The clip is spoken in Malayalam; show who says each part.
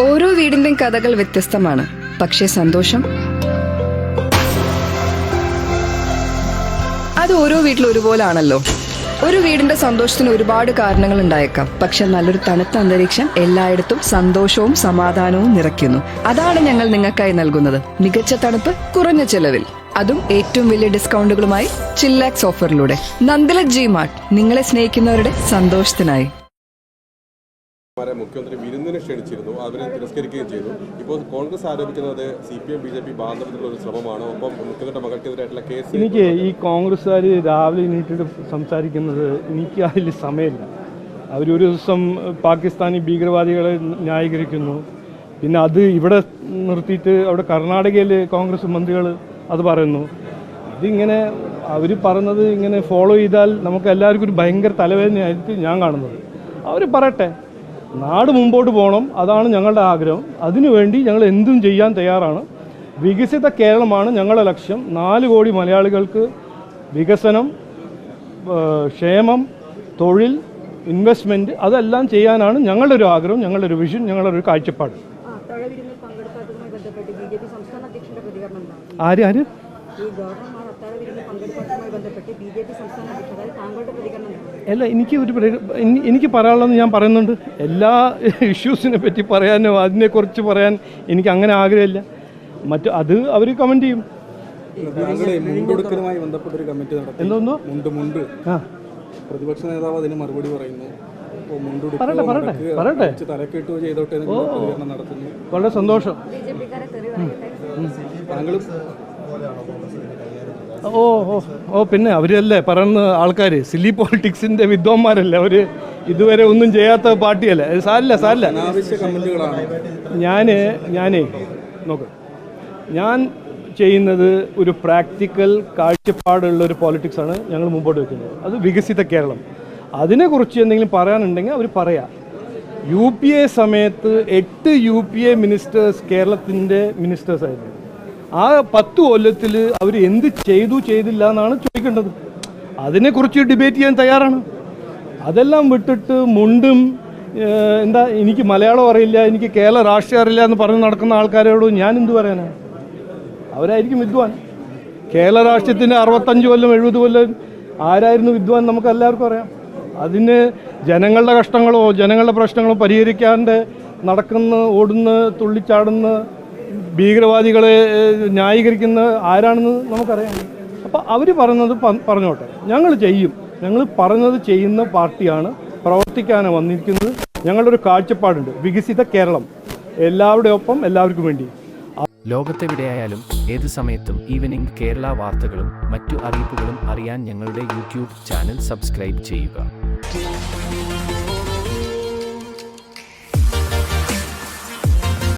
Speaker 1: ഓരോ വീടിന്റെയും കഥകൾ വ്യത്യസ്തമാണ്. പക്ഷേ സന്തോഷം? അത് ഓരോ വീട്ടിലും ഒരുപോലാണല്ലോ. ഒരു വീടിന്റെ സന്തോഷത്തിന് ഒരുപാട് കാരണങ്ങൾ ഉണ്ടായേക്കാം. പക്ഷെ നല്ലൊരു തണുത്ത അന്തരീക്ഷം എല്ലായിടത്തും സന്തോഷവും സമാധാനവും നിറയ്ക്കുന്നു. അതാണ് ഞങ്ങൾ നിങ്ങൾക്കായി നൽകുന്നത്. മികച്ച തണുപ്പ് കുറഞ്ഞ ചെലവിൽ. അതും ഏറ്റവും വലിയ ഡിസ്കൗണ്ടുകളുമായി ചില്ലാക്സ് ഓഫറിലൂടെ. Nandala G mart. നിങ്ങളെ സ്നേഹിക്കുന്നവരുടെ സന്തോഷത്തിനായി.
Speaker 2: മാരെ മുഖ്യമന്ത്രി വിരുന്നിന് ക്ഷണിച്ചിരുന്നു അവരെ തിരസ്കരിക്കുകയും ചെയ്തു. ഇപ്പോൾ കോൺഗ്രസ് ആരോപിക്കുന്നത് C P M B J P ബാന്ധവത്തിലുള്ള ഒരു ശ്രമമാണ്. ഒപ്പം മുഖ്യമന്ത്രിയുടെ മകൾക്കെതിരായിട്ടുള്ള കേസ്
Speaker 3: എനിക്ക് ഈ കോൺഗ്രസ്സുകാർ രാവിലെ എണീറ്റിട്ട് സംസാരിക്കുന്നത് എനിക്ക് അതിൽ സമയമില്ല. അവരൊരു ദിവസം പാകിസ്ഥാനി ഭീകരവാദികളെ ന്യായീകരിക്കുന്നു. പിന്നെ അത് ഇവിടെ നിർത്തിയിട്ട് അവിടെ കർണാടകയിൽ കോൺഗ്രസ് മന്ത്രികൾ അത് പറയുന്നു. ഇതിങ്ങനെ അവർ പറയുന്നത് ഇങ്ങനെ ഫോളോ ചെയ്താൽ നമുക്ക് എല്ലാവർക്കും ഒരു ഭയങ്കര തലവേദനയായിട്ട് ഞാൻ കാണുന്നത്. അവർ പറയട്ടെ. നാട് മുമ്പോട്ട് പോകണം അതാണ് ഞങ്ങളുടെ ആഗ്രഹം. അതിനുവേണ്ടി ഞങ്ങൾ എന്തും ചെയ്യാൻ തയ്യാറാണ്. വികസിത കേരളമാണ് ഞങ്ങളുടെ ലക്ഷ്യം. നാല് കോടി മലയാളികൾക്ക് വികസനം ക്ഷേമം തൊഴിൽ ഇൻവെസ്റ്റ്മെന്റ് അതെല്ലാം ചെയ്യാനാണ് ഞങ്ങളുടെ ഒരു ആഗ്രഹം ഞങ്ങളുടെ ഒരു വിഷൻ ഞങ്ങളുടെ ഒരു കാഴ്ചപ്പാട്. ആര് ആര്?
Speaker 4: ബന്ധപ്പെട്ട് ബി ജെ പി സംസ്ഥാന അധ്യക്ഷൻ താങ്കളുടെ പ്രതികരണം
Speaker 3: അല്ല എനിക്ക് ഒരു എനിക്ക് പറയാനുള്ളത് ഞാൻ പറയുന്നുണ്ട്. എല്ലാ ഇഷ്യൂസിനെ പറ്റി പറയാനോ അതിനെക്കുറിച്ച് പറയാൻ എനിക്ക് അങ്ങനെ ആഗ്രഹമില്ല. മറ്റു അത് അവർ കമന്റ് ചെയ്യും.
Speaker 5: താങ്കളെ മുണ്ടൊടുക്കലുമായി ബന്ധപ്പെട്ട ഒരു കമ്മിറ്റി നടത്തി.
Speaker 3: എന്തോന്നു?
Speaker 5: മുണ്ട് മുണ്ട്. പ്രതിപക്ഷ നേതാവ് അതിന് മറുപടി പറയുന്നു.
Speaker 3: പറയട്ടെ, വളരെ സന്തോഷം.
Speaker 4: ബി
Speaker 3: ഓ ഓ ഓ പിന്നെ അവരല്ലേ പറയുന്ന ആൾക്കാർ സില്ലി പോളിറ്റിക്സിന്റെ വിദ്വാന്മാരല്ലേ അവർ? ഇതുവരെ ഒന്നും ചെയ്യാത്ത പാർട്ടിയല്ലേ. സാരില്ല സാരില്ല. ഞാൻ ഞാനേ നോക്ക്. ഞാൻ ചെയ്യുന്നത് ഒരു പ്രാക്ടിക്കൽ കാഴ്ചപ്പാടുള്ള ഒരു പോളിറ്റിക്സാണ് ഞങ്ങൾ മുമ്പോട്ട് വെക്കുന്നത്. അത് വികസിത കേരളം. അതിനെക്കുറിച്ച് എന്തെങ്കിലും പറയാനുണ്ടെങ്കിൽ അവർ പറയാം. യു പി എ സമയത്ത് എട്ട് യു പി എ മിനിസ്റ്റേഴ്സ് കേരളത്തിന്റെ മിനിസ്റ്റേഴ്സ് ആയിരുന്നു. ആ പത്ത് കൊല്ലത്തിൽ അവർ എന്ത് ചെയ്തു ചെയ്തില്ല എന്നാണ് ചോദിക്കേണ്ടത്. അതിനെക്കുറിച്ച് ഡിബേറ്റ് ചെയ്യാൻ തയ്യാറാണ്. അതെല്ലാം വിട്ടിട്ട് മുണ്ടും എന്താ എനിക്ക് മലയാളം അറിയില്ല എനിക്ക് കേരള രാഷ്ട്രീയം അറിയില്ല എന്ന് പറഞ്ഞ് നടക്കുന്ന ആൾക്കാരോട് ഞാൻ എന്തു പറയാനാണ് അവരായിരിക്കും വിദ്വാൻ. കേരള രാഷ്ട്രീയത്തിന്റെ അറുപത്തഞ്ച് കൊല്ലം എഴുപത് കൊല്ലം ആരായിരുന്നു വിദ്വാൻ നമുക്ക് എല്ലാവർക്കും അറിയാം. അതിന് ജനങ്ങളുടെ കഷ്ടങ്ങളോ ജനങ്ങളുടെ പ്രശ്നങ്ങളോ പരിഹരിക്കാണ്ട് നടക്കുന്ന ഓടുന്ന തുള്ളിച്ചാടുന്ന ഭീകരവാദികളെ ന്യായീകരിക്കുന്ന ആരാണെന്ന് നമുക്കറിയാം. അപ്പോൾ അവർ പറയുന്നത് പറഞ്ഞോട്ടെ. ഞങ്ങൾ ചെയ്യും. ഞങ്ങൾ പറഞ്ഞത് ചെയ്യുന്ന പാർട്ടിയാണ് പ്രവർത്തിക്കാനാണ് വന്നിരിക്കുന്നത്. ഞങ്ങളുടെ ഒരു കാഴ്ചപ്പാടുണ്ട്. വികസിത കേരളം. എല്ലാവരുടെ ഒപ്പം എല്ലാവർക്കും വേണ്ടി.
Speaker 6: ലോകത്തെവിടെയായാലും ഏത് സമയത്തും ഈവനിംഗ് കേരള വാർത്തകളും മറ്റു അറിയിപ്പുകളും അറിയാൻ ഞങ്ങളുടെ യൂട്യൂബ് ചാനൽ സബ്സ്ക്രൈബ് ചെയ്യുക.